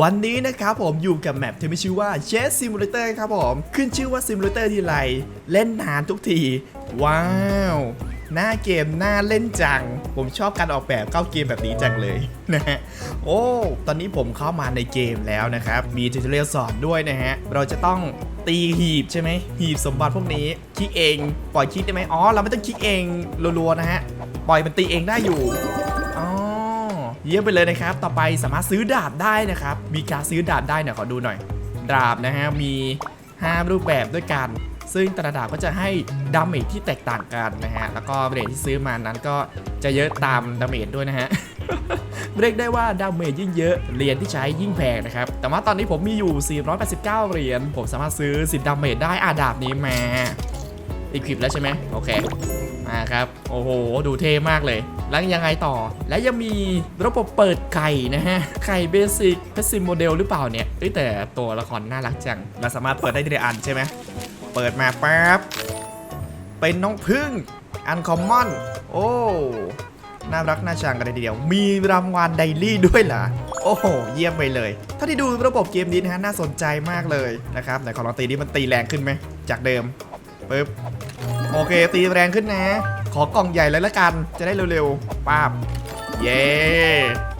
วันนี้นะครับผมอยู่กับแมปที่มีชื่อว่า Chess Simulator ครับผม ขึ้นชื่อว่า Simulator ทีไร เล่นนานทุกที ว้าว หน้าเกมน่าเล่นจัง ผมชอบการออกแบบเข้าเกมแบบนี้จังเลยนะฮะ โอ้ ตอนนี้ผมเข้ามาในเกมแล้วนะครับ มีทูตเรียลสอนด้วยนะฮะ เราจะต้องตีหีบใช่ไหม หีบสมบัติพวกนี้คลิกเอง ปล่อยคลิกได้ไหมอ๋อ เราไม่ต้องคลิกเองรัวๆนะฮะ ปล่อยมันตีเองได้อยู่ เยี่ยมไปเลยนะครับ ต่อไปสามารถซื้อดาบได้นะครับ มีการซื้อดาบได้เนี่ยขอดูหน่อย ดาบนะฮะ มี 5 รูปแบบด้วยกัน ซึ่งแต่ละดาบก็จะให้ดาเมจที่แตกต่างกันนะฮะ แล้วก็เรทที่ซื้อมานั้นก็จะเยอะตามดาเมจด้วยนะฮะ เรียกได้ว่าดาเมจยิ่งเยอะเหรียญที่ใช้ยิ่งแพงนะครับ แต่ว่าตอนนี้ผมมีอยู่ 489 เหรียญ ผมสามารถซื้อ10ดาเมจได้อาดาบนี้มาอีกคลิปแล้วใช่ไหมโอเค มาครับ โอ้โห ดูเท่มากเลย แล้วยังไงต่อ และยังมีระบบเปิดไข่นะฮะไข่เบสิกเพซิมโมเดลหรือเปล่าเนี่ยเอ้ยแต่ตัวละครน่ารักจัง เราสามารถเปิดได้ทีละอันใช่ไหม เปิดมาปั๊บ เป็นน้องพึ่ง อันคอมมอน โอ้ น่ารักน่าชังกันเลยทีเดียว มีรางวัลไดลี่ด้วยเหรอ โอ้โห เยี่ยมไปเลยถ้าที่ดูระบบเกมนี้นะฮะน่าสนใจมากเลยนะครับไหนขอลองตีดิมันตีแรงขึ้นไหม จากเดิมปึ๊บ โอเค ตีแรงขึ้นนะ ขอกล่องใหญ่เลยละกัน จะได้เร็วๆป้าบเย้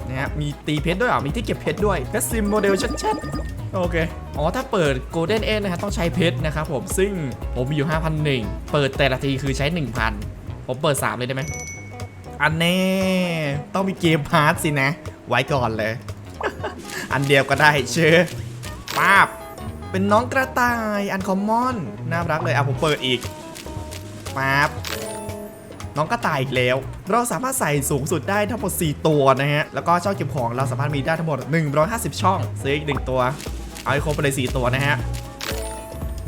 นะฮะมีตีเพชรด้วยเหรอ มีที่เก็บเพชรด้วยเพชรซิมโมเดลชัดๆ โอเค อ๋อ ถ้าเปิด Golden Edge นนะฮะต้องใช้เพชรนะครับผม ซึ่งผมมีอยู่ 5,001 เปิดแต่ละทีคือใช้ 1,000 ผมเปิด 3 เลยได้ไหม อันแน่ต้องมีเกมพาร์ทสินะ ไว้ก่อนเลย อันเดียวก็ได้เชื่อป้าบเป็นน้องกระต่ายอันคอมมอน น่ารักเลยอะผมเปิดอีก ปั๊บน้องกระต่ายอีกแล้ว เราสามารถใส่สูงสุดได้ทั้งหมด 4 ตัวนะฮะ แล้วก็ช่องเก็บของเราสามารถมีได้ทั้งหมด 150 ช่อง ซื้ออีก 1 ตัว เอาให้ครบไปเลย4ตัวนะฮะ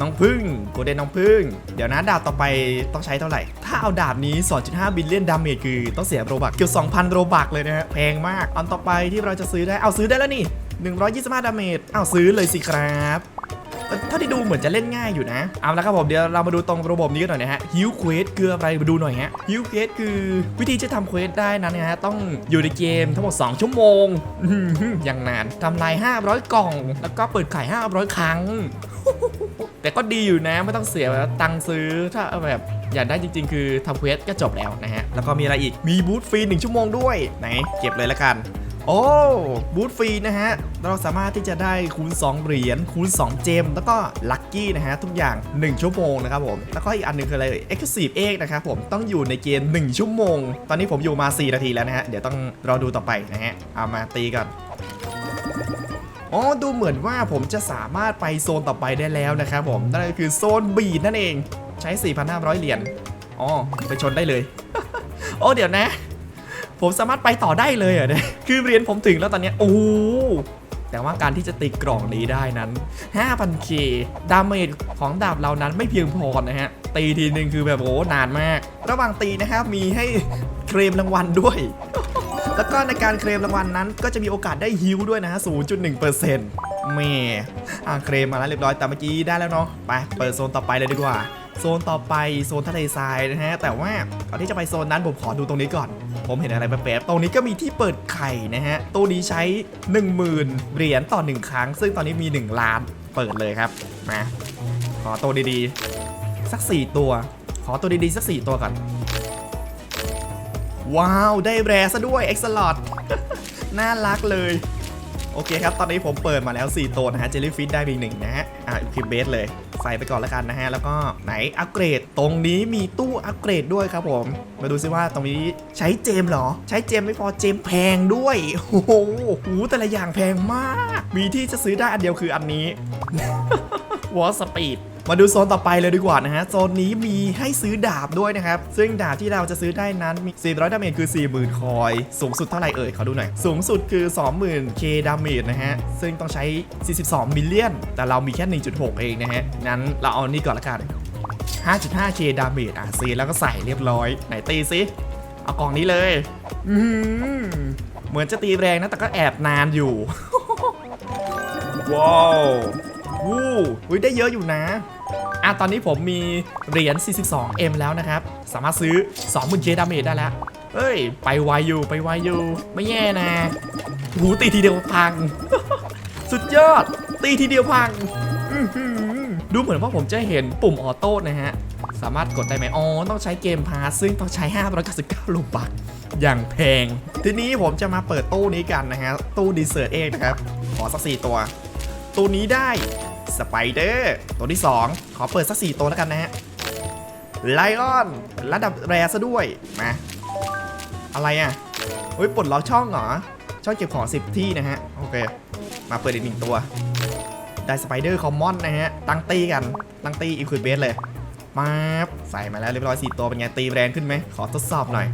น้องพึ่งโกเด้นน้องพึ่ง เดี๋ยวนะดาบต่อไปต้องใช้เท่าไหร่ ถ้าเอาดาบนี้ 2.5 บิลเลียนดาเมจคือต้องเสียโรบักเกือบ2,000 โรบักเลยนะฮะ แพงมาก อันต่อไปที่เราจะซื้อได้ เอาซื้อได้แล้วนี่ 125 ดาเมจ เอาซื้อเลยสิครับ เท่าที่ดูเหมือนจะเล่นง่ายอยู่นะ เอาละครับผมเดี๋ยวเรามาดูตรงระบบนี้กันหน่อยนะฮะฮิวเควสคืออะไรมาดูหน่อยฮะฮิวเควสคือวิธีจะทำเควสได้นั้นนะฮะต้องอยู่ในเกมทั้งหมด 2 ชั่วโมงอย่างนานทำลาย 500 กล่อง แล้วก็เปิดขาย 500 ครั้ง แต่ก็ดีอยู่นะไม่ต้องเสียตังค์ซื้อถ้าแบบอยากได้จริง ๆ คือทำเควสก็จบแล้วนะฮะ แล้วก็มีอะไรอีก มีบูธฟรี 1 ชั่วโมงด้วย ไหน เก็บเลยละกัน โอ้บูธฟรีนะฮะ เราสามารถที่จะได้คูณ 2 เหรียญคูณ 2 เจม แล้วก็ลัคกี้นะฮะ ทุกอย่าง 1 ชั่วโมงนะครับผม แล้วก็อีกอันหนึงคืออะไรเอ่ย Exclusive Egg นะครับผมต้องอยู่ในเกม1ชั่วโมง ตอนนี้ผมอยู่มา 4 นาทีแล้วนะฮะ เดี๋ยวต้องรอดูต่อไปนะฮะ เอามาตีก่อนอ๋อดูเหมือนว่าผมจะสามารถไปโซนต่อไปได้แล้วนะครับผมนั่นก็คือโซนบีนั่นเองใช้ 4,500 เหรียญอ๋อไปชนได้เลย โอ้เดี๋ยวนะ ผมสามารถไปต่อได้เลยเหรอะเนี่ยคือเรียญผมถึงแล้วตอนเนี้ยโอ้แต่ว่าการที่จะตีกล่องนี้ได้นั้น 5,000k ดาเมจของดาบเรานั้นไม่เพียงพอนะฮะ ตีทีนึงคือแบบโอ้นานมาก ระหว่างตีนะครับมีให้เคลมรางวัลด้วย แล้วก็ในการเคลมรางวัลนั้น ก็จะมีโอกาสได้ฮิวด้วยนะฮะ 0.1%แหม่อ่าเคลมมาแล้วเรียบร้อยแต่เมื่อกี้ได้แล้วเนาะ ไปเปิดโซนต่อไปเลยดีกว่า โซนต่อไปโซนทะเลทรายนะฮะแต่ว่าก่อนที่จะไปโซนนั้นผมขอดูตรงนี้ก่อน ผมเห็นอะไรแป๊บๆตรงนี้ก็มีที่เปิดไข่นะฮะตู้นี้ใช้ 10,000 เหรียญต่อ 1 ครั้ง ซึ่งตอนนี้มี 1 ล้านเปิดเลยครับมาขอตัวดีๆ สัก 4 ตัว ขอตัวดีๆ สัก 4 ตัวก่อน ว้าว ได้แรซะด้วยเอ็กซ์ลอดน่ารักเลย โอเคครับ ตอนนี้ผมเปิดมาแล้ว 4 ตัวนะฮะ เจลลี่ฟิชได้ไปอีหนึ่งนะฮะ อะคลิปเบสเลย ใส่ไปก่อนแล้วกันนะฮะ แล้วก็ไหนอัปเกรด ตรงนี้มีตู้อัปเกรดด้วยครับผม มาดูซิว่าตรงนี้ใช้เจมเหรอ ใช้เจมไม่พอเจมแพงด้วย โอ้โหแต่ละอย่างแพงมาก มีที่จะซื้อได้อันเดียวคืออันนี้วอลสปีด มาดูโซนต่อไปเลยดีกว่านะฮะ โซนนี้มีให้ซื้อดาบด้วยนะครับ ซึ่งดาบที่เราจะซื้อได้นั้นมี 400 ดาเมจคือ 40,000 คอย สูงสุดเท่าไหร่เอ่ยขอดูหน่อย สูงสุดคือ 20,000 k ดาเมจนะฮะ ซึ่งต้องใช้ 42 มิลเลียน แต่เรามีแค่ 1.6 เองนะฮะ นั้นเราเอานี่ก่อนละกัน 5.5k ดาเมจอะซีแล้วก็ใส่เรียบร้อย ไหนตีซิ เอากล่องนี้เลยอืมเหมือนจะตีแรงนะ แต่ก็แอบนานอยู่ ว้าว วู้วิได้เยอะอยู่นะอะตอนนี้ผมมีเหรียญ 42M แล้วนะครับ สามารถซื้อ 20,000 k ดาเมจได้แล้วเฮ้ย ไปไวอยู่ ไปไวอยู่ ไม่แย่นะ หูตีทีเดียวพัง สุดยอด ตีทีเดียวพัง ดูเหมือนว่าผมจะเห็นปุ่มออโต้นะฮะ สามารถกดได้ไหมอ๋อ ต้องใช้เกมพาซึ่งต้องใช้ 599ลูกบักอย่างแพง ทีนี้ผมจะมาเปิดตู้นี้กันนะฮะ ตู้ดีเซอร์เองนะครับ ขอสักสี่ตัวตัวนี้ได้ สไปเดอร์ตัวที่ 2 ขอเปิดสักสี่ตัวแล้วกันนะฮะไลออนระดับแรซะด้วยมาอะไรอะเฮ้ยปลดล็อกช่องเหรอ ช่องเก็บของ 10 ที่นะฮะ โอเค มาเปิดอีกหนึ่งตัว ได้สไปเดอร์คอมมอนนะฮะ ตั้งตีกัน ตั้งตีอีควิดเบสเลยมาใส่มาแล้วเรียบร้อยสี่ตัวเป็นไงตีแรงขึ้นไหม ขอทดสอบหน่อย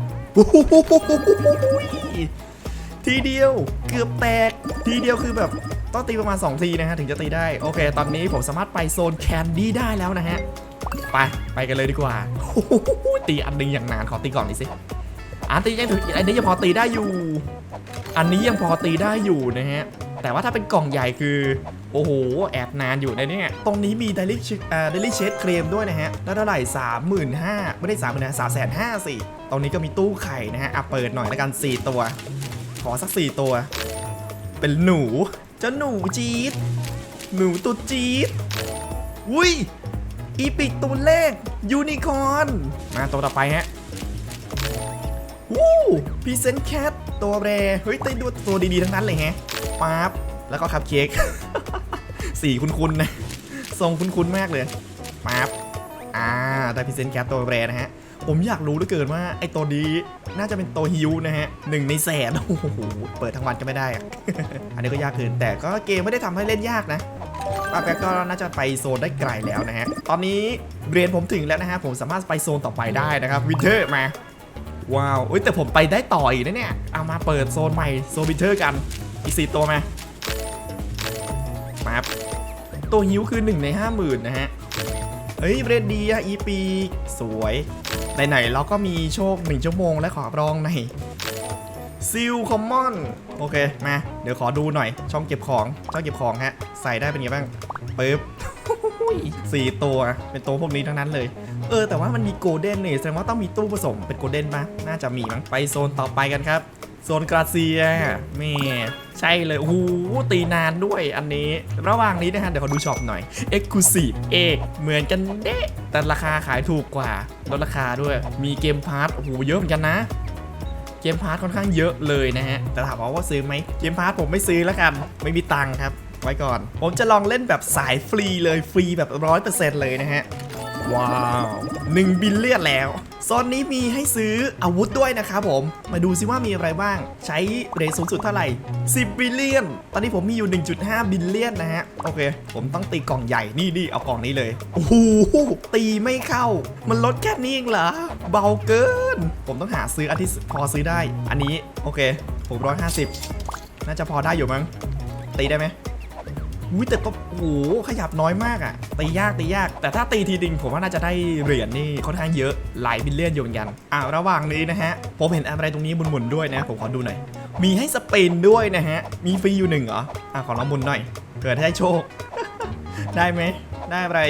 ทีเดียวเกือบแตก ทีเดียวคือแบบ ต้องตีประมาณ2ทีนะฮะถึงจะตีได้ โอเค ตอนนี้ผมสามารถไปโซนแคนดี้ได้แล้วนะฮะ ไป ไปกันเลยดีกว่า ตีอันหนึงอย่างนานขอตีก่อนดิสิ อันตียังถืออันนี้ยังพอตีได้อยู่ อันนี้ยังพอตีได้อยู่นะฮะ แต่ว่าถ้าเป็นกล่องใหญ่คือ โอ้โห แอบนานอยู่ในนี่ยตรงนี้มี daily check อ่า daily check เคลมด้วยนะฮะ แล้วเท่าไหร่สามหมื่นห้าไม่ได้สามหมื่นห้าสามแสนห้าสี่ตรงนี้ก็มีตู้ไข่นะฮะอะเปิดหน่อยแล้วกัน4ตัว ขอสัก4ตัว เป็นหนู เจ้าหนูจี๊ด หนูตุดจี๊ดอุ้ย อีปิกตัวเลขยูนิคอน มาตัวต่อไปฮะวู้พีเซนแคทตัวแรเฮ้ยไตีดูตัวดีๆ ทั้งนั้นเลยฮะป๊าบแล้วก็คัพเค้กสีคุ้นๆนะทรงคุ้นๆมากเลยป๊าบอ่าได้พีเซนแคทตัวแรนะฮะ ผมอยากรู้เหลือเกินว่าไอ้ตัวนี้ น่าจะเป็นโตฮิวนะฮะหนึ่งในแสนโอ้โหเปิดทั้งวันก็ไม่ได้อะอันนี้ก็ยากเกินแต่ก็เกมไม่ได้ทำให้เล่นยากนะป้าแป๊กก็น่าจะไปโซนได้ไกลแล้วนะฮะตอนนี้เรียนผมถึงแล้วนะฮะผมสามารถไปโซนต่อไปได้นะครับวินเทอร์มาว้าวเอ้ยแต่ผมไปได้ต่ออีกนะเนี่ยเอามาเปิดโซนใหม่โซนวินเทอร์กันอีกสี่ตัวมามาตัวฮิวคือ1ใน 50,000 นะฮะ เฮ้ยเรดดีอะอีปี สวย ไหนๆเราก็มีโชค1ชั่วโมงและขอรองในซิลคอมมอนโอเคมาเดี๋ยวขอดูหน่อย ช่องเก็บของช่องเก็บของฮะ ใส่ได้เป็นไงบ้างปึ๊บสี่ตัวเป็นตัวพวกนี้ทั้งนั้นเลย เออแต่ว่ามันมีโกลเด้นเนี่ยแสดงว่าต้องมีตู้ผสมเป็นโกลเด้นปะน่าจะมีมั้งไปโซนต่อไปกันครับ ซนกราเซียแม่ใช่เลยโอ้โหตีนานด้วยอันนี้ ระหว่างนี้นะฮะ เดี๋ยวขอดูช็อปหน่อย Exclusive เอกเหมือนกันเด้แต่ราคาขายถูกกว่าลดราคาด้วย มีเกมพาร์ทโอ้โหเยอะเหมือนกันนะเกมพาร์ทค่อนข้างเยอะเลยนะฮะ แต่ถามว่าซื้อไหมเกมพาร์ทผมไม่ซื้อแล้วกัน ไม่มีตังค์ครับ ไว้ก่อน ผมจะลองเล่นแบบสายฟรีเลยฟรีแบบร้อยเปอร์เซ็นต์เลยนะฮะ ว้าว1บิลเลียนแล้วโซนนี้มีให้ซื้ออาวุธด้วยนะครับผม มาดูซิว่ามีอะไรบ้าง ใช้เรทสูงสุดเท่าไหร่ 10 บิลเลียน ตอนนี้ผมมีอยู่ 1.5 บิลเลียนนะฮะ โอเค ผมต้องตีกล่องใหญ่ นี่นี่เอากล่องนี้เลย โอ้โห ตีไม่เข้า มันลดแค่นี้เองเหรอ เบาเกิน ผมต้องหาซื้ออันที่พอซื้อได้ อันนี้ โอเค ผม150น่าจะพอได้อยู่มั้ง ตีได้ไหม อุ้ยแต่ก็โอ้โหขยับน้อยมากอะตียากตียาก แต่ถ้าตีทีดิงผมว่าน่าจะได้เหรียญนี่ค่อนข้างเยอะหลายบิลเลียนอยู่เหมือนกันอ่าระหว่างนี้นะฮะ ผมเห็นอะไรตรงนี้หมุนๆด้วยนะ ผมขอดูหน่อย มีให้สเปนด้วยนะฮะ มีฟรีอยู่หนึ่งเหรออะขอลองหมุนหน่อยเกิดได้โชค ได้ไหมได้อะไร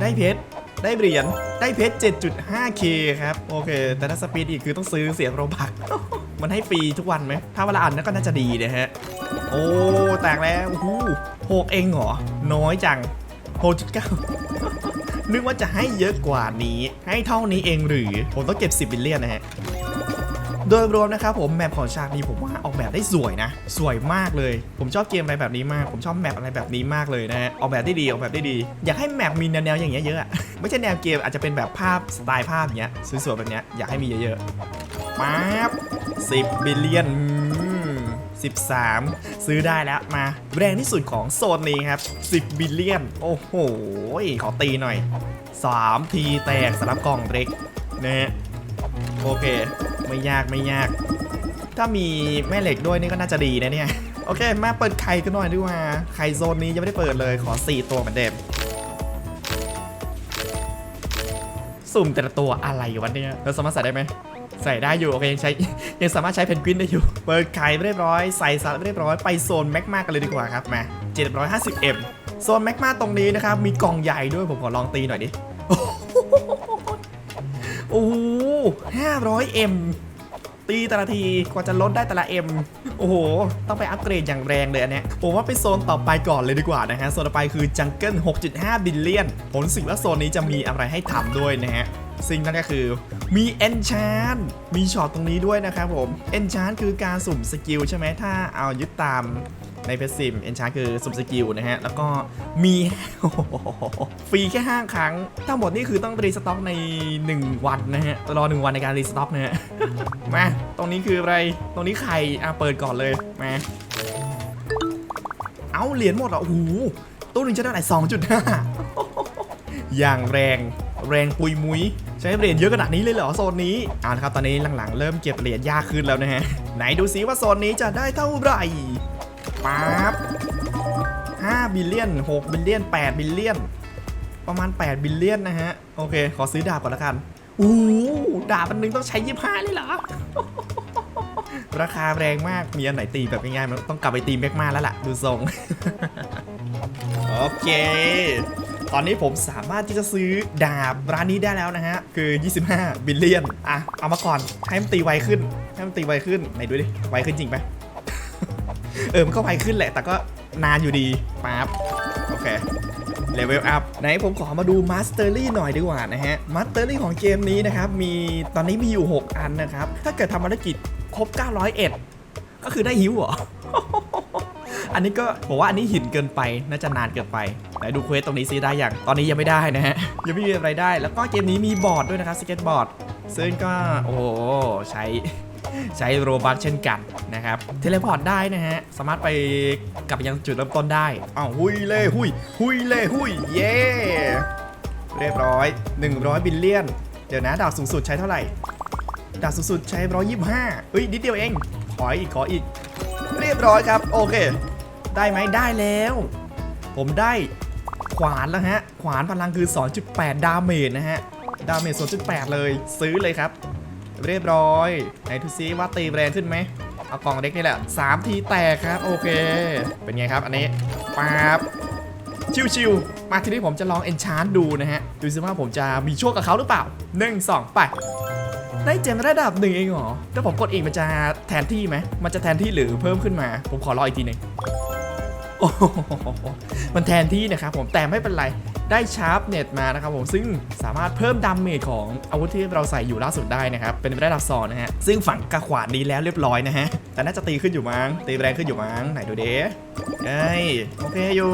ได้เพชรได้เหรียญได้เพชร 7.5k ครับ โอเค แต่ถ้าสปีดอีกคือต้องซื้อเสียโรบัก มันให้ฟรีทุกวันไหม ถ้าเวลาอ่านนั่นก็น่าจะดีนะฮะ โอ้ แตกแล้วโอ้โหกเองเหรอ น้อยจังหกจุดเก้านึกว่าจะให้เยอะกว่านี้ ให้เท่านี้เองหรือ ผมต้องเก็บ 10บิลเลียนนะฮะโดยรวมนะครับผมแมปของฉากนี้ผมว่าออกแบบได้สวยนะ สวยมากเลย ผมชอบเกมอะไรแบบนี้มาก ผมชอบแมปอะไรแบบนี้มากเลยนะฮะออกแบบได้ดีออกแบบได้ดี อยากให้แมปมีแนวๆอย่างเงี้ยเยอะอะไม่ใช่แนวเกมอาจจะเป็นแบบภาพสไตล์ภาพอย่างเงี้ยสวยๆแบบเนี้ยอยากให้มีเยอะๆ ป๊าบ10บิลเลียน13 ซื้อได้แล้วมา แรงที่สุดของโซนนี้ครับ 10 บิลเลียน โอ้โห ขอตีหน่อย 3 ทีแตกสำหรับกล่องเล็กนะฮะโอเค ไม่ยากไม่ยาก ถ้ามีแม่เหล็กด้วยนี่ก็น่าจะดีนะเนี่ย โอเค มาเปิดไข่กันหน่อยดีกว่า ไข่โซนนี้ยังไม่ได้เปิดเลยขอ 4 ตัวเหมือนเดิมสุ่มแต่ละตัวอะไรวะเนี่ยเราสามารถใส่ได้ไหม ใส่ได้อยู่โอเคยังใช้ยังสามารถใช้เพนกวินได้อยู่ เปิดไข่เรียบร้อยใส่สารเรียบร้อยไปโซนแมกมากันเลยดีกว่าครับมา 750M โซนแมกมาตรงนี้นะครับมีกล่องใหญ่ด้วยผมขอลองตีหน่อยดิโอ้โห 500M ตีแต่ละทีกว่าจะลดได้แต่ละ M โอ้โห ต้องไปอัปเกรดอย่างแรงเลยอันเนี้ยผมว่าไปโซนต่อไปก่อนเลยดีกว่านะฮะ โซนต่อไปคือจังเกิล6.5 บิลเลียนผมรู้สึกว่าโซนนี้จะมีอะไรให้ทำด้วยนะฮะ ซึ่งนั่นก็คือมีเอนชานมีช็อตตรงนี้ด้วยนะครับผมเอนชานคือการสุ่มสกิลใช่ไหมถ้าเอายึดตามในเพซิมเอนชานคือสุ่มสกิลนะฮะ แล้วก็มีฟรีแค่ 5 ครั้ง ทั้งหมดนี่คือต้องรีสต็อกใน 1 วันนะฮะ รอ 1 วันในการรีสต็อกนะฮะ มา ตรงนี้คืออะไร ตรงนี้ใครอะเปิดก่อนเลย มา เอาเหรียญหมดเหรอโอ้โหตู้หนึงจะได้ไหนสองจุดห้าอย่างแรง แรงปุยมุยใช้เหรียญเยอะขนาดนี้เลยเหรอโซนนี้อ่านะครับตอนนี้หลังๆ เริ่มเก็บเหรียญยากขึ้นแล้วนะฮะไหนดูซิว่าโซนนี้จะได้เท่าไหร่ปั๊บ5บิลเลียน6บิลเลียน8บิลเลียนประมาณ 8 บิลเลียนนะฮะ โอเค ขอซื้อดาบก่อนละกันอู้ดาบอันหนึงต้องใช้25เลยเหรอ ราคาแรงมาก มีอันไหนตีแบบง่ายๆ มันต้องกลับไปตีแม็กมาแล้วล่ะ ดูทรง โอเค ตอนนี้ผมสามารถที่จะซื้อดาบร้านนี้ได้แล้วนะฮะ คือ 25 บิลเลียน อะ เอามาก่อน ให้มันตีไวขึ้น ให้มันตีไวขึ้น ไหนดูดิ ไวขึ้นจริงไหมเออ มันก็ไวขึ้นแหละ แต่ก็นานอยู่ดีปั๊บโอเคเลเวลอัพไหนผมขอมาดูมาสเตอรี่หน่อยดีกว่านะฮะมาสเตอรี่ของเกมนี้นะครับ มีตอนนี้มีอยู่ 6 อันนะครับ ถ้าเกิดทำภารกิจครบ 901 ก็คือได้หิวเหรอ อันนี้ก็ผมว่าอันนี้หินเกินไปน่าจะนานเกินไปไหนดูเควสตรงนี้ซิได้อย่างตอนนี้ยังไม่ได้นะฮะยังไม่มีอะไรได้ แล้วก็เกมนี้มีบอร์ดด้วยนะครับสเก็ตบอร์ดซึ่งก็โอ้ใช้ใช้โรบัสเช่นกันนะครับ เทเลพอร์ตได้นะฮะ สามารถไปกลับไปยังจุดเริ่มต้นได้อ้าวหุยเล่หุยหุยเล่หุยเย้เรียบร้อย 100 บิลเลียน เดี๋ยวนะ ดาวสูงสุดใช้เท่าไหร่ ดาวสูงสุดใช้ 125เฮ้ย นิดเดียวเอง ขออีก ขออีก เรียบร้อยครับ โอเค ได้ไหมได้แล้ว ผมได้ขวานแล้วฮะ ขวานพลังคือ 2.8 ดาเมจนะฮะ ดาเมจ 2.8 เลย ซื้อเลยครับ เรียบร้อย ไหนทุซีว่าตีแรงขึ้นไหม เอากล่องเล็กนี่แหละ 3 ทีแตกครับ โอเค เป็นไงครับอันนี้ปั๊บชิวๆ มาทีนี้ผมจะลองเอนชานดูนะฮะ ดูซิว่าผมจะมีโชคกับเขาหรือเปล่า 1 2 ไป ได้เจมระดับหนึ่งเองเหรอ ถ้าผมกดอีกมันจะแทนที่ไหม มันจะแทนที่หรือเพิ่มขึ้นมา ผมขอรออีกทีหนึ่ง โอ้โหมันแทนที่นะครับผมแต่ไม่เป็นไรได้ชาร์ปเน็ตมานะครับผมซึ่งสามารถเพิ่มดาเมจของอาวุธที่เราใส่อยู่ล่าสุดได้นะครับ เป็นระดับสองนะฮะซึ่งฝังกระขวานนี้แล้วเรียบร้อยนะฮะ แต่น่าจะตีขึ้นอยู่มั้งตีแรงขึ้นอยู่มั้งไหนดูเด้เอ้ยโอเคอยู่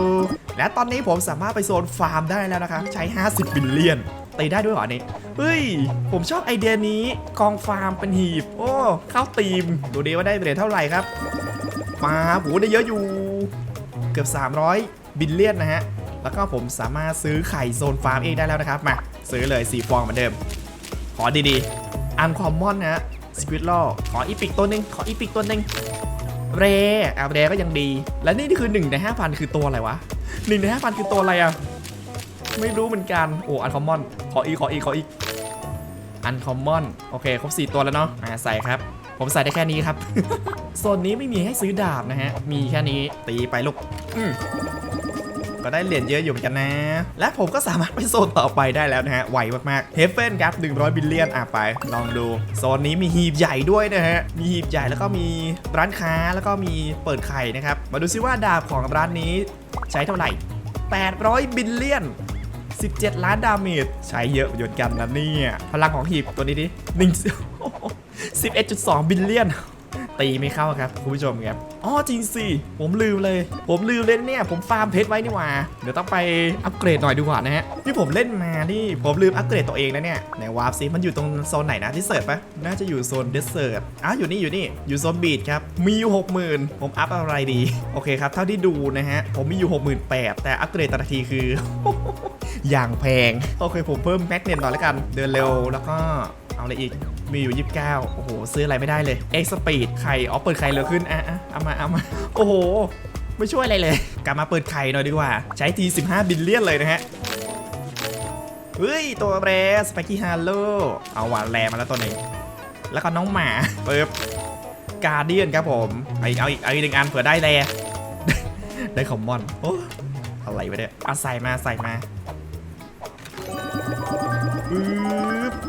และตอนนี้ผมสามารถไปโซนฟาร์มได้แล้วนะครับใช้ 50บิลเลียนตีได้ด้วยเหรอนี่เฮ้ย ผมชอบไอเดียนี้กองฟาร์มเป็นหีบ โอ้เข้าตีม ดูดีว่าได้เหรียญเท่าไหร่ครับมาโหได้เยอะอยู่ กือบ 300 บิลเลียนนะฮะ แล้วก็ผมสามารถซื้อไข่โซนฟาร์มเองได้แล้วนะครับ มา ซื้อเลย 4 ฟองเหมือนเดิม ขอดีๆ อันคอมมอนนะฮะสควิตล่อขออีพิกตัวหนึง ขออีพิกตัวหนึง เรอะเรก็ยังดี และนี่คือ1ใน5,000 คือตัวอะไรวะ1ใน5,000 คือตัวอะไรอะ ไม่รู้เหมือนกัน โอ้ อันคอมมอน ขออีก ขออีก ขออีก อันคอมมอน โอเค ครบ 4 ตัวแล้วเนาะ อ่า ใส่ครับ ผมใส่ได้แค่นี้ครับโซนนี้ไม่มีให้ซื้อดาบนะฮะ มีแค่นี้ตีไปลูกก็ได้เหรียญเยอะอยู่เหมือนกันนะ และผมก็สามารถไปโซนต่อไปได้แล้วนะฮะ ไวมากๆเฮฟเฟนครับ 100 บิลเลียนอะไป ลองดู โซนนี้มีหีบใหญ่ด้วยนะฮะ มีหีบใหญ่แล้วก็มีร้านค้าแล้วก็มีเปิดไข่นะครับ มาดูซิว่าดาบของร้านนี้ใช้เท่าไหร่ 800 บิลเลียน 17 ล้านดาเมจใช้เยอะอยู่เหมือนกันนะเนี่ย พลังของหีบตัวนี้ดิหนึ่ง 11.2 บิลเลียน ตีไม่เข้าครับ คุณผู้ชมครับอ๋อจริงสิ ผมลืมเลย ผมลืมเล่นเนี่ย ผมฟาร์มเพชรไว้นี่หว่า เดี๋ยวต้องไปอัปเกรดหน่อยดีกว่านะฮะที่ผมเล่นมานี่ ผมลืมอัปเกรดตัวเองนะเนี่ยไหนวาร์ปซิมันอยู่ตรงโซนไหนนะที่เสิร์ฟปะน่าจะอยู่โซนเดสเซิร์ตอะอยู่นี่อยู่นี่ อยู่โซนบีดครับ มีอยู่60,000ผมอัพอะไรดี โอเคครับ เท่าที่ดูนะฮะ ผมมีอยู่68,000แต่อัปเกรดแต่ละทีคือ อย่างแพง โอเคผมเพิ่มแม็กเนตหน่อยแล้วกัน เดินเร็วแล้วก็ เอาอะไรอีก มีอยู่ 29 โอ้โห ซื้ออะไรไม่ได้เลย เอ็กสปีดไข่อ๋อเปิดไข่เร็วขึ้น อะอะเอามาเอามา โอ้โห ไม่ช่วยอะไรเลย กลับมาเปิดไข่หน่อยดีกว่า ใช้ที 15 บิลเลียนเลยนะฮะ เฮ้ย ตัวแรสไปกี้ฮาร์โลเอาว่ะแรมาแล้วตัวหนึ่งแล้วก็น้องหมาเปิบกาเดียนครับผมเอาอีกเอาอีกเอาอีกหนึ่งอันเผื่อได้แรได้คอมมอน โอ้อะไรวะเนี่ยเอาใส่มาใส่มา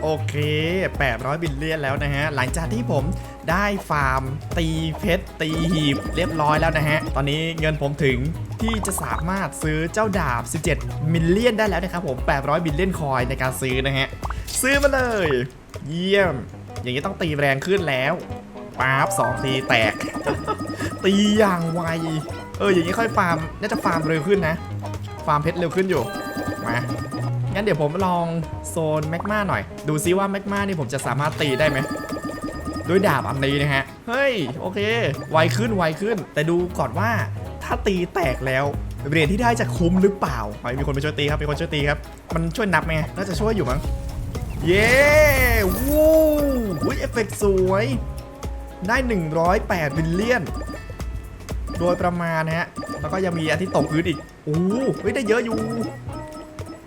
โอเค 800 บิลเลียนแล้วนะฮะ หลังจากที่ผมได้ฟาร์ม ตีเพชรตีหีบเรียบร้อยแล้วนะฮะ ตอนนี้เงินผมถึงที่จะสามารถซื้อเจ้าดาบ 17 มิลเลียนได้แล้วนะครับผม 800มิลเลียนคอยในการซื้อนะฮะ ซื้อมาเลย เยี่ยม อย่างนี้ต้องตีแรงขึ้นแล้วป๊าบสองทีแตก ตีอย่างไว เออ อย่างนี้ค่อยฟาร์ม น่าจะฟาร์มเร็วขึ้นนะ ฟาร์มเพชรเร็วขึ้นอยู่ มา งั้นเดี๋ยวผมลองโซนแมกมาหน่อย ดูซิว่าแมกมานี่ผมจะสามารถตีได้ไหมด้วยดาบอันนี้นะฮะ เฮ้ย โอเค ไวขึ้นไวขึ้น แต่ดูก่อนว่าถ้าตีแตกแล้วเหรียญที่ได้จะคุ้มหรือเปล่าไปมีคนไปช่วยตีครับมีคนช่วยตีครับ มันช่วยนับไหมน่าจะช่วยอยู่มั้ง เย้วู้วิเอฟเฟกต์สวย ได้ 108บิลเลียน โดยประมาณนะฮะ แล้วก็ยังมีอันที่ตกพื้นอีก โอ้เฮ้ยได้เยอะอยู่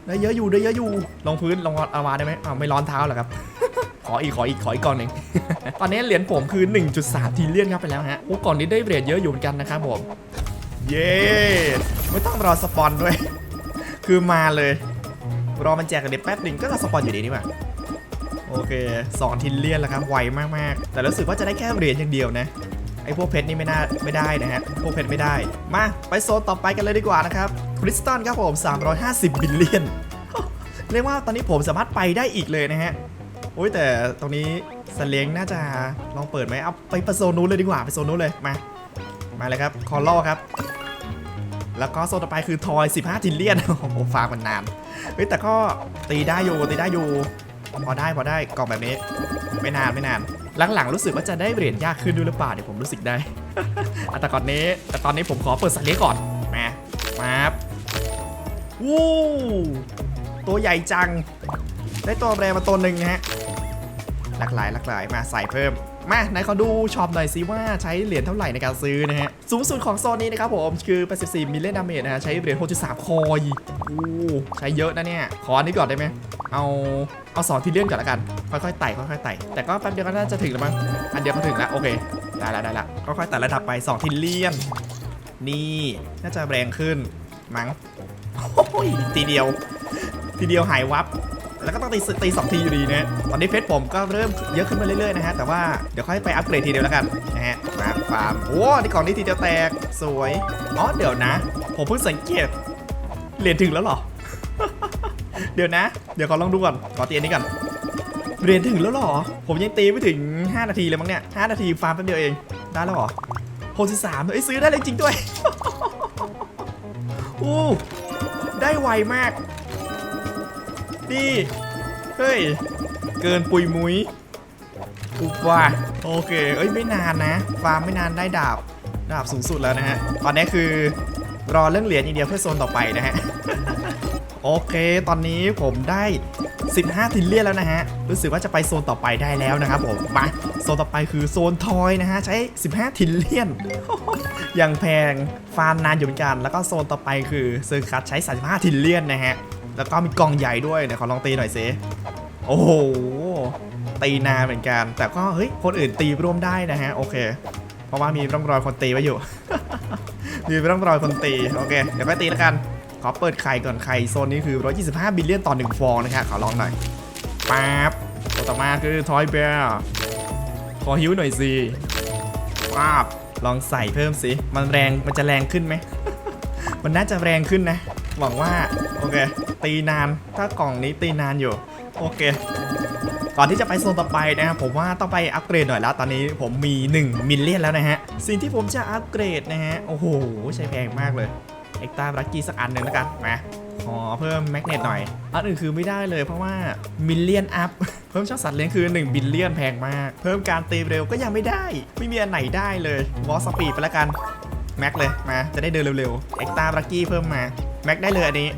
ได้เยอะอยู่ได้เยอะอยู่ลงพื้นลงอาวาได้ไหมอ้าวไม่ร้อนเท้าเหรอครับ ขออีกขออีกขออีกก่อนหนึ่ง ตอนนี้เหรียญผมคือ 1.3ทีเลียนครับไปแล้วฮะโอ้ก่อนนี้ได้เหรียญเยอะอยู่เหมือนกันนะครับผมเย้ไม่ต้องรอสปอนด้วย คือมาเลย รอมันแจกกันเดี๋ยวแป๊บหนึ่งก็รอสปอนอยู่ดีนี่หว่าโอเค2ทิลเลียนแล้วครับไวมากๆ แต่รู้สึกว่าจะได้แค่เหรียญอย่างเดียวนะ ไอ้พวกเพชรนี่ไม่น่าไม่ได้นะฮะ พวกเพชรไม่ได้ มาไปโซนต่อไปกันเลยดีกว่านะครับ คริสตัลครับผม 350 บิลเลียน เรียกว่าตอนนี้ผมสามารถไปได้อีกเลยนะฮะ โอ้ยแต่ตรงนี้สเลงน่าจะลองเปิดไหมเอาไปไปโซนนู้นเลยดีกว่าไปโซนนู้นเลย มา มาเลยครับคอลลครับ แล้วก็โซนต่อไปคือทอย 15ทิลเลียน โอ้โหฟาร์มมันนาน เฮ้ยแต่ก็ตีได้อยู่ตีได้อยู่พอได้พอได้กล่องแบบนี้ ไม่นานไม่นาน หลังๆรู้สึกว่าจะได้เหรียญยากขึ้นด้วยหรือเปล่าเดี๋ยวผมรู้สึกได้แต่ก่อนนี้ แต่ตอนนี้ผมขอเปิดสัตว์เลี้ยงก่อนมามาบวู้ตัวใหญ่จัง ได้ตัวแรมาตัวหนึ่งนะฮะหลากหลายหลากหลายมาใส่เพิ่ม มาไหนขอดูช็อปหน่อยสิว่าใช้เหรียญเท่าไหร่ในการซื้อนะฮะ สูงสุดของโซนนี้นะครับผมคือ 84มิลเลนดาเมจนะฮะ ใช้เหรียญ6.3 คอยอู้ใช้เยอะนะเนี่ย ขออันนี้ก่อนได้ไหม เอาเอาสองทีเลียนก่อนละกัน ค่อยๆไต่ค่อยๆไต่แต่ก็แป๊บเดียวก็น่าจะถึงแล้วมั้งอันเดียวก็ถึงแล้วโอเคได้แล้วได้แล้วค่อยๆไต่ระดับไป2ทีเลียนนี่น่าจะแรงขึ้นมั้งโอ้ยทีเดียว ทีเดียวหายวับ แล้วก็ต้องตีสตีสองทีอยู่ดีนะตอนนี้เพชรผมก็เริ่มเยอะขึ้นมาเรื่อยๆนะฮะ แต่ว่าเดี๋ยวค่อยไปอัปเกรดทีเดียวแล้วกันนะฮะมาฟาร์มโอ้นี่กองนี้ทีเดียวแตกสวย อ๋อเดี๋ยวนะ ผมเพิ่งสังเกตเหรียญถึงแล้วเหรอ เดี๋ยวนะ เดี๋ยวขอลองดูก่อน ขอตีอันนี้ก่อนเรียนถึงแล้วเหรอ ผมยังตีไม่ถึง 5 นาทีเลยมั้งเนี่ย5นาทีฟาร์มแป๊บเดียวเอง ได้แล้วเหรอ63เอ้ยซื้อได้เลยจริงด้วย อู้ได้ไวมาก นี่เฮ้ย เกินปุยมุยอุบว่ะโอเค เอ้ยไม่นานนะ ฟาร์มไม่นานได้ดาบ ดาบสูงสุดแล้วนะฮะ ตอนนี้คือรอเรื่องเหรียญอย่างเดียวเพื่อโซนต่อไปนะฮะ โอเค ตอนนี้ผมได้ 15ทิลเลียนแล้วนะฮะ รู้สึกว่าจะไปโซนต่อไปได้แล้วนะครับผม มา โซนต่อไปคือโซนทอยนะฮะ ใช้ 15ทิลเลียนยังแพง ฟาร์มนานอยู่เหมือนกัน แล้วก็โซนต่อไปคือเซอร์คัสใช้ 35ทิลเลียนนะฮะ แล้วก็มีกล่องใหญ่ด้วยเดี๋ยวขอลองตีหน่อยสิโอ้โหตีนานเหมือนกัน แต่ก็เฮ้ยคนอื่นตีร่วมได้นะฮะโอเค เพราะว่ามีร่องรอยคนตีไว้อยู่ มีร่องรอยคนตีโอเคเดี๋ยวไปตีแล้วกันขอเปิดไข่ก่อนไข่โซนนี้คือ 125 บิลเลียนต่อ1ฟองนะครับขอลองหน่อยป๊าบตัวต่อมาคือทอยเบร์ขอหิวหน่อยสิป๊าบลองใส่เพิ่มสิ มันแรงมันจะแรงขึ้นไหม มันน่าจะแรงขึ้นนะ หวังว่าโอเค ตีนานถ้ากล่องนี้ตีนานอยู่ โอเค ก่อนที่จะไปโซนต่อไปนะครับผมว่าต้องไปอัปเกรดหน่อยแล้ว ตอนนี้ผมมี 1 มิลเลียนแล้วนะฮะ สิ่งที่ผมจะอัปเกรดนะฮะ โอ้โห ใช้แพงมากเลย เอ็กตาบรักกี้สักอันหนึ่งแล้วกันมาขอเพิ่มแมกเนตหน่อย อันอื่นคือไม่ได้เลยเพราะว่ามิลเลียนอัพ เพิ่มช่องสัตว์เลี้ยงคือ1บิลเลียนแพงมาก เพิ่มการตีเร็วก็ยังไม่ได้ ไม่มีอันไหนได้เลยวอลสปีดไปแล้วกัน แม็กเลยมาจะได้เดินเร็วๆ เอ็กตาบรักกี้เพิ่มมา แม็กได้เลยอันนี้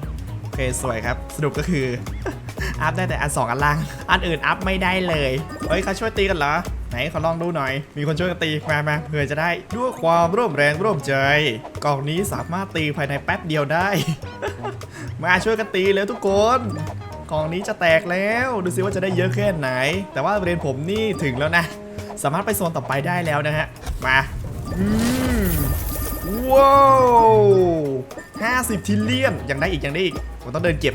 โอเคสวยครับ สรุปก็คือ อัพได้แต่อันสองอันล่าง อันอื่นอัพไม่ได้เลย เฮ้ยเขาช่วยตีกันเหรอ ไหนขอลองดูหน่อย มีคนช่วยกันตีมามาเพื่อจะได้ด้วยความร่วมแรงร่วมใจ กล่องนี้สามารถตีภายในแป๊บเดียวได้ มาช่วยกันตีเลยทุกคนกล่องนี้จะแตกแล้วดูซิว่าจะได้เยอะแค่ไหน แต่ว่าเรียนผมนี่ถึงแล้วนะ สามารถไปโซนต่อไปได้แล้วนะฮะ มาอืมว้าว 50ทิลเลียนยังได้อีกยังได้อีกผมต้องเดินเก็บ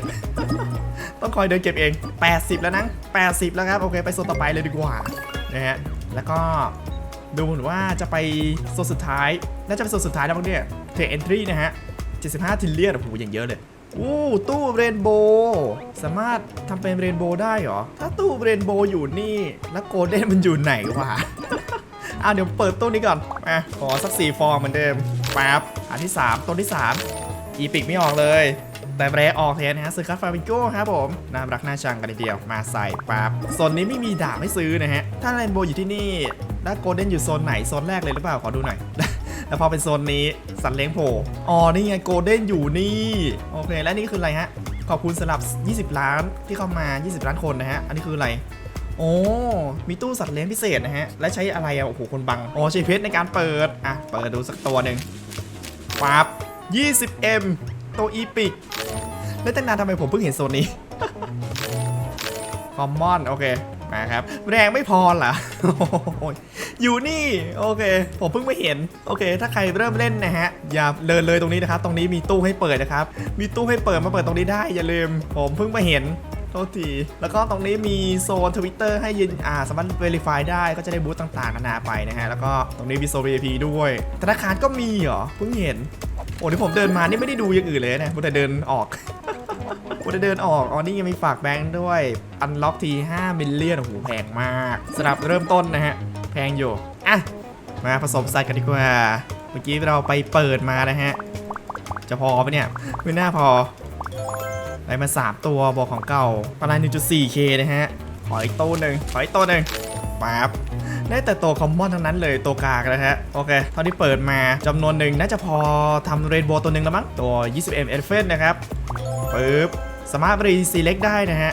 ต้องคอยเดินเก็บเอง 80 แล้วนะ 80 แล้วครับโอเคไปโซนต่อไปเลยดีกว่านะฮะแล้วก็ดูเหมือนว่าจะไปโซนสุดท้ายน่าจะเป็นโซนสุดท้ายแล้วมั้งเนี่ยเทรดเอนทรีนะฮะ 75ทิลเลียนโอ้โหอย่างเยอะเลยอู้ตู้เรนโบว์สามารถทำเป็นเรนโบว์ได้เหรอ ถ้าตู้เรนโบว์อยู่นี่ แล้วโกลเด้นมันอยู่ไหนวะอะเดี๋ยวเปิดตู้นี้ก่อนอะขอสักสี่ฟองเหมือนเดิมแป๊บอันที่ 3 ตัวที่ 3 อีปิกไม่ออกเลย แต่แบรออกแทนนะฮะซื้อคัสฟาบิโก้ครับผมน่ารักน่าชังกันทีเดียวมาใส่ปั๊บโซนนี้ไม่มีดาบให้ซื้อนะฮะ ถ้าเรนโบว์อยู่ที่นี่แล้วโกลเด้นอยู่โซนไหนโซนแรกเลยหรือเปล่าขอดูหน่อยแล้วพอเป็นโซนนี้สัตว์เลี้ยงโผล่อ๋อ นี่ไงโกลเด้นอยู่นี่ โอเค และนี่คืออะไรฮะ ขอบคุณสำหรับ 20 ล้านที่เข้ามา 20 ล้านคนนะฮะ อันนี้คืออะไร โอ้ มีตู้สัตว์เลี้ยงพิเศษนะฮะ และใช้อะไรอะโอ้โห คนบัง อ๋อ ใช้เพชรในการเปิด อะ เปิดดูสักตัวหนึ่งปั๊บ 20M ตัวอีพิกแล้วตั้งนานทำไมผมเพิ่งเห็นโซนนี้ คอมมอน โอเค มาครับ แรงไม่พอเหรออยอยู่นี่ โอเค ผมเพิ่งไม่เห็น โอเค ถ้าใครเริ่มเล่นนะฮะ อย่าเดินเลยตรงนี้นะครับ ตรงนี้มีตู้ให้เปิดนะครับ มีตู้ให้เปิดมาเปิดตรงนี้ได้ อย่าลืม ผมเพิ่งมาเห็น โทษที แล้วก็ตรงนี้มีโซนทวิตเตอร์ให้ยืนอ่าสามารถ Verify ได้ก็จะได้บูตต่างๆนานาไปนะฮะ แล้วก็ตรงนี้มีโซน VIP ด้วย ธนาคารก็มีเหรอเพิ่งเห็น โอ้ที่ผมเดินมานี่ไม่ได้ดูอย่างอื่นเลยนะผมแต่เดินออกกูจะเดินออก อ๋อ นี่ยังมีฝากแบงค์ด้วย อันล็อกที5มิลเลียนโอ้โห แพงมากสำหรับเริ่มต้นนะฮะ แพงอยู่ อะ มาผสมใส่กันดีกว่า เมื่อกี้เราไปเปิดมานะฮะ จะพอปะเนี่ย ไม่น่าพอ ได้มา 3 ตัวบอกของเก่าประมาณ 1.4k นะฮะ ขออีกตัวหนึ่งขออีกตัวหนึ่งปั๊บได้แต่ตัวคอมมอนทั้งนั้นเลยตัวกากนะฮะ โอเคเท่าที่เปิดมาจำนวนหนึ่งน่าจะพอทำเรนโบว์ตัวหนึ่งแล้วมั้งตัว 20m e l p h a n t นะครับปึ๊บสามารถรีซีเล็กได้นะฮะ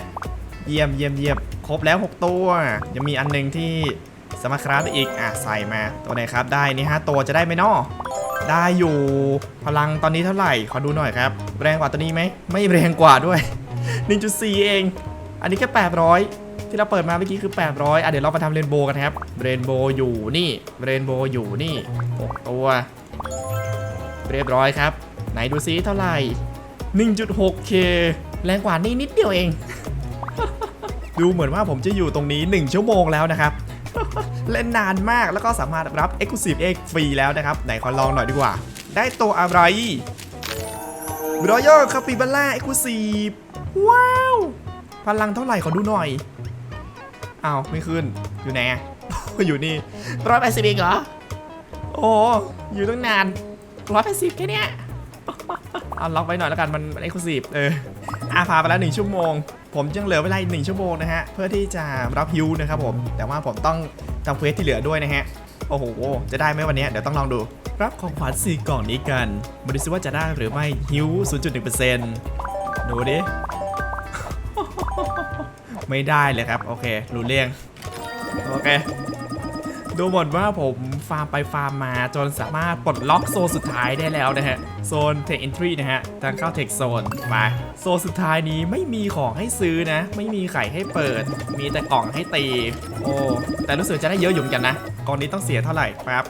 เยี่ยมเยี่ยมเยี่ยมครบแล้ว 6 ตัว ยังมีอันหนึงที่สามารถคราฟได้อีก อะ ใส่มาตัวไหนครับได้นี่ฮะตัวจะได้ไหมนอ ได้อยู่พลังตอนนี้เท่าไหร่ ขอดูหน่อยครับ แรงกว่าตัวนี้ไหม ไม่แรงกว่าด้วย 1.4 เอง อันนี้แค่ 800 ที่เราเปิดมาเมื่อกี้คือ 800อะเดี๋ยวเรามาทำเรนโบว์กันครับ เรนโบว์อยู่นี่ เรนโบว์อยู่นี่6ตัว เรียบร้อยครับ ไหนดูซิเท่าไหร่ 1.6k แรงกว่านี่นิดเดียวเอง ดูเหมือนว่าผมจะอยู่ตรงนี้ 1 ชั่วโมงแล้วนะครับ เล่นนานมากแล้วก็สามารถรับ Exclusive X ฟรีแล้วนะครับ ไหนขอลองหน่อยดีกว่า ได้ตัวอะไร Royal Capybara Exclusive ว้าว พลังเท่าไหร่ขอดูหน่อยอ้าวไม่ขึ้นอยู่ไหนอยู่นี่ร้อยแปดสิบเองเหรอ โอ้อยู่ตั้งนานร้อยแปดสิบแค่เนี้ยเอาล็อกไว้หน่อยแล้วกันมันมันเอ็กซ์คลูซีฟเอออาพาไปแล้วหนึ่งชั่วโมง ผมยังเหลือเวลาอีกหนึ่งชั่วโมงนะฮะเพื่อที่จะรับฮิวนะครับผม แต่ว่าผมต้องทำเควสที่เหลือด้วยนะฮะโอ้โหจะได้ไหมวันนี้เดี๋ยวต้องลองดู รับของขวัญสี่กล่องนี้กันมาดูซิว่าจะได้หรือไม่ฮิว0.1%ดูดิไม่ได้เลยครับ โอเครู้เรื่องโอเค ดูเหมือนว่าผมฟาร์มไปฟาร์มมาจนสามารถปลดล็อกโซนสุดท้ายได้แล้วนะฮะ โซน Tech Entry นะฮะ ทางเข้า Tech Zone ไปโซนสุดท้ายนี้ไม่มีของให้ซื้อนะ ไม่มีไข่ให้เปิด มีแต่กล่องให้ตี โอ้ แต่รู้สึกจะได้เยอะอยู่เหมือนกันนะ กล่องนี้ต้องเสียเท่าไหร่ครับ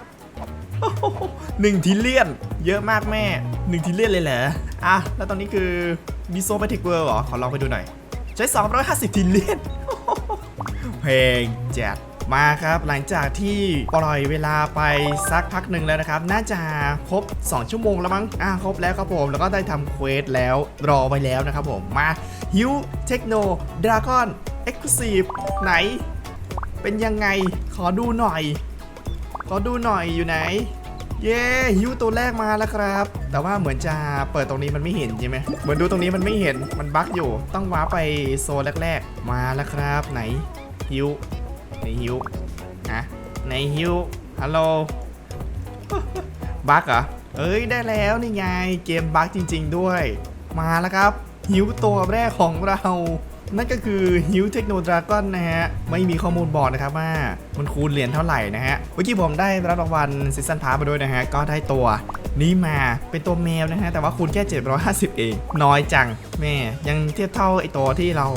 หนึ่งทิลเลียน เยอะมากแม่หนึ่งทิลเลียนเลยเหรออะแล้วตอนนี้คือมีโซนไปเทคเวิร์เหรอ ขอลองไปดูหน่อย ใช้ 250ทิลเลียนเพลงจัด มาครับหลังจากที่ปล่อยเวลาไปสักพักหนึ่งแล้วนะครับ น่าจะครบ 2 ชั่วโมงแล้วมั้งอ่าครบแล้วครับผม แล้วก็ได้ทำเควสแล้วรอไว้แล้วนะครับผมมาฮิวเทคโนดราก้อนเอ็กซ์คลูซีฟไหน เป็นยังไงขอดูหน่อย ขอดูหน่อยอยู่ไหน เย้ฮิวตัวแรกมาแล้วครับ แต่ว่าเหมือนจะเปิดตรงนี้มันไม่เห็นใช่ไหมเหมือนดูตรงนี้มันไม่เห็นมันบั๊กอยู่ ต้องว้าร์ปไปโซนแรก ๆ มาแล้วครับไหนฮิว ในฮิวอะในฮิวฮัลโหลบักเหรอ เอ้ยได้แล้วนี่ไงเกมบักจริง ๆ ด้วย มาแล้วครับฮิวตัวแรกของเรา นั่นก็คือฮิวเทคโนดราก้อนนะฮะ ไม่มีข้อมูลบอกนะครับว่ามันคูณเหรียญเท่าไหร่นะฮะเมื่อกี้ผมได้รับรางวัลซีซันพาร์มาด้วยนะฮะ ก็ได้ตัวนี้มาเป็นตัวแมวนะฮะ แต่ว่าคูณแค่ 750 เอง น้อยจังแม่ยังเทียบเท่าไอตัวที่เรา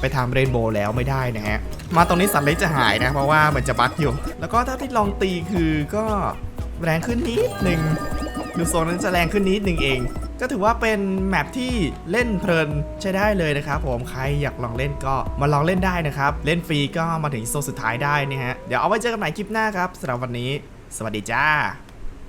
ไปทำเรนโบว์แล้วไม่ได้นะฮะ มาตรงนี้สัตว์เล็กจะหายนะ เพราะว่ามือนจะบั๊กอยู่ แล้วก็ถ้าที่ลองตีคือก็แรงขึ้นนิดหนึ่งดูโซนนั้นจะแรงขึ้นนิดหนึ่งเอง ก็ถือว่าเป็นแมปที่เล่นเพลินใช้ได้เลยนะครับผมใครอยากลองเล่นก็มาลองเล่นได้นะครับ เล่นฟรีก็มาถึงโซนสุดท้ายได้นะฮะ เดี๋ยวเอาไว้เจอกันใหม่คลิปหน้าครับสำหรับวันนี้ สวัสดีจ้า